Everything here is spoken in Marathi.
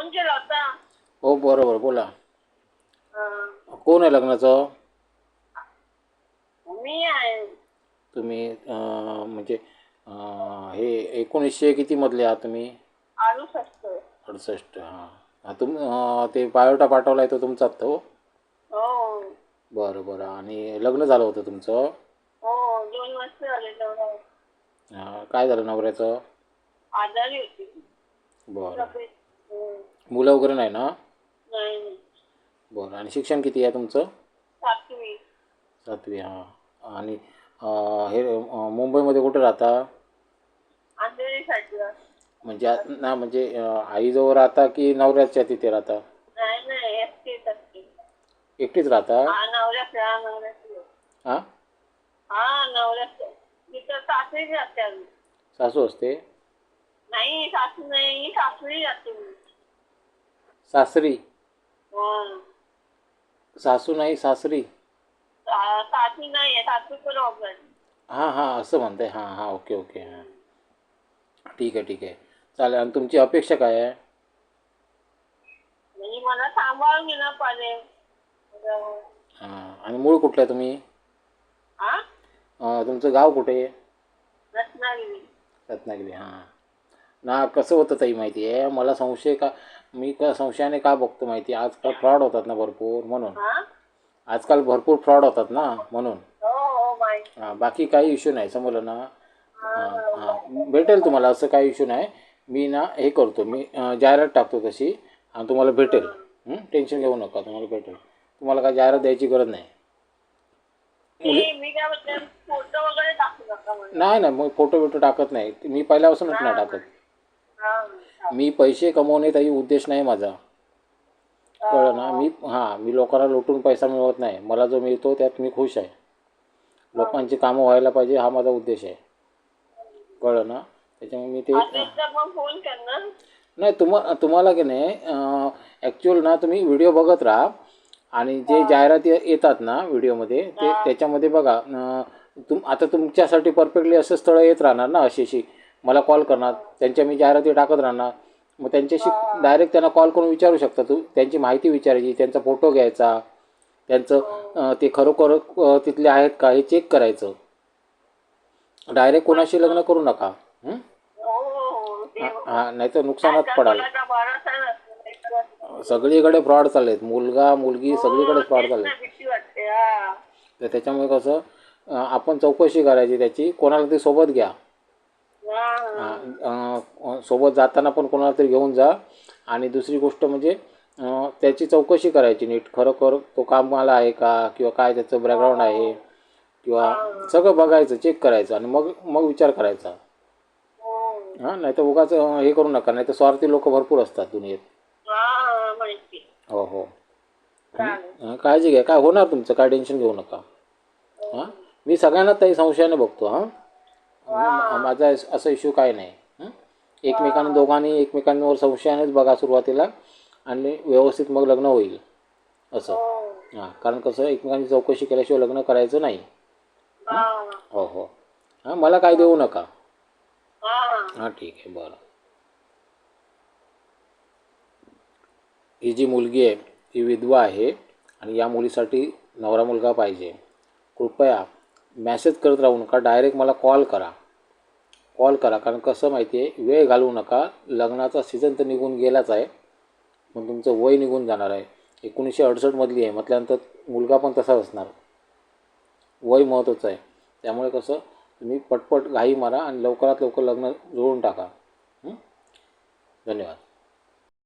फोन केला होता हो बरोबर बोला. अं, कोण आहे लग्नाचं? मी आहे. तुम्ही अं, म्हणजे अं, हे एकोणीसशे कितीमधले आहात तुम्ही? असतो अडुसष्ट हां. हां तुम अं, ते बायोटा पाठवला आहे तो तुमचाच तो हो? बरं बरं. आणि लग्न झालं होतं तुमचं? हो दोन वर्ष झाले तेवढं हां, काय झालं नवऱ्याचं? आजारी होती. बरं. तब्येत हं, मुलं वगैरे नाही ना? नाही. बरं आणि शिक्षण किती आहे तुमचं? सातवी. सातवी हां. आणि अं, हे अं, मुंबईमध्ये कुठे राहता? म्हणजे आ- ना म्हणजे अं, आईजवळ राहता की नवऱ्याच्या तिथे राहता? नाही नाही एकटी असते. एकटीच राहता? हा नवऱ्याच हा नवऱ्याच हां? हा नवऱ्याच तिथं सासरी जाते आम्ही. सासू असते? नाही सासू नाही सासरी जाते मी. सासरी. सासू नाही सासरी. सासू नाही सासू हां हां असं म्हणताय. हां हां ओके ओके हां. ठीक आहे ठीक आहे. चालेल आणि तुमची अपेक्षा काय आहे? म्हणजे मला सांभाळून घेणं पाहिजे. हां आणि मूळ कुठलं आहे तुम्ही? हा अं, तुमचं गाव कुठे? आहे रत्नागिरी. रत्नागिरी हां. ना कसं होतं ताई माहिती आहे मला संशय का मी का संशयाने का बघतो माहिती आहे आजकाल फ्रॉड होतात ना भरपूर म्हणून. हा? आजकाल भरपूर फ्रॉड होतात ना म्हणून. हो हो माहिती हां बाकी काही इश्यू नाही समजलं ना. हां हां भेटेल तुम्हाला असं काही इश्यू नाही. मी ना हे करतो मी अं, जाहिरात टाकतो तशी आणि तुम्हाला भेटेल? टेन्शन घेऊ नका तुम्हाला भेटेल. तुम्हाला काय जाहिरात द्यायची गरज नाही. मी मी काय म्हणते फोटो वगैरे टाकू नका मला नाही नाही मग फोटो बिटो टाकत नाही. मी पहिल्यापासूनच नाही टाकत. मी पैसे कमवणे उद्देश नाही माझा. कळलं ना? मी हां मी लोकांना लुटून पैसा मिळवत नाही. मला जो मिळतो त्यात मी खुश आहे. लोकांची कामं व्हायला पाहिजे हा माझा उद्देश आहे. कळलं ना? त्याच्यामुळे मी ते नाही तुम्हा तुम्हाला की नाही ॲक्च्युअल ना तुम्ही व्हिडिओ बघत राहा. आणि जे जाहिराती येतात ना व्हिडिओमध्ये ते त्याच्यामध्ये बघा. तुम आता तुमच्यासाठी परफेक्टली असं स्थळं येत राहणार ना अशी अशी मला कॉल करणार त्यांच्या मी जाहिराती टाकत राहणार. मग त्यांच्याशी डायरेक्ट त्यांना कॉल करून विचारू शकता तू. त्यांची माहिती विचारायची त्यांचा फोटो घ्यायचा त्यांचं अं, ते खरोखर तिथले आहेत का हे चेक करायचं. डायरेक्ट कोणाशी लग्न करू नका. हं? हो हो ते हां नाही तर नुकसानात पडाल. सगळीकडे फ्रॉड चालले आहेत. मुलगा मुलगी सगळीकडे फ्रॉड चालले आहेत. हा. तर त्याच्यामुळे कसं आपण चौकशी करायची त्याची. कोणाला तरी सोबत घ्या. हा सोबत जाताना पण कोणाला तरी घेऊन जा. आणि दुसरी गोष्ट म्हणजे त्याची चौकशी करायची नीट. खरोखर तो कामाला आहे का? किंवा काय त्याचं बॅकग्राऊंड आहे? किंवा सगळं बघायचं चेक करायचं आणि मग मग विचार करायचा. हो. हां नाही तर उगाच हे करू नका. नाही तर स्वार्थी लोक भरपूर असतात दुनियेत. हा हो काळजी घ्या. काय होणार तुमचं? काय टेन्शन घेऊ नका. हां? मी सगळ्यांना ताई संशयाने बघतो हां? माझा अस- इश्यू काय नाही? एकमेकांना दोघांनी एकमेकांवर संशयानेच बघा सुरुवातीला आणि व्यवस्थित मग लग्न होईल. असं. हो. हां कारण कसं एकमेकांची चौकशी केल्याशिवाय लग्न करायचं नाही. हा? हो हो. मला काय देऊ नका. हा हां ठीक आहे बरं. ही जी मुलगी आहे ही विधवा आहे आणि या मुलीसाठी नवरा मुलगा पाहिजे. कृपया मॅसेज करत राहू नका. डायरेक्ट मला कॉल करा. कॉल करा. कारण कसं माहिती आहे वेळ घालवू नका. लग्नाचा सीझन तर निघून गेलाच आहे. पण तुमचं वय निघून जाणार आहे. एकोणीसशे अडसष्टमधली आहे. म्हटल्यानंतर मुलगा पण तसाच असणार. वय महत्त्वाचं आहे. त्यामुळे कसं तुम्ही पटपट घाई मारा आणि लवकरात लवकर लग्न जोडून टाका. धन्यवाद.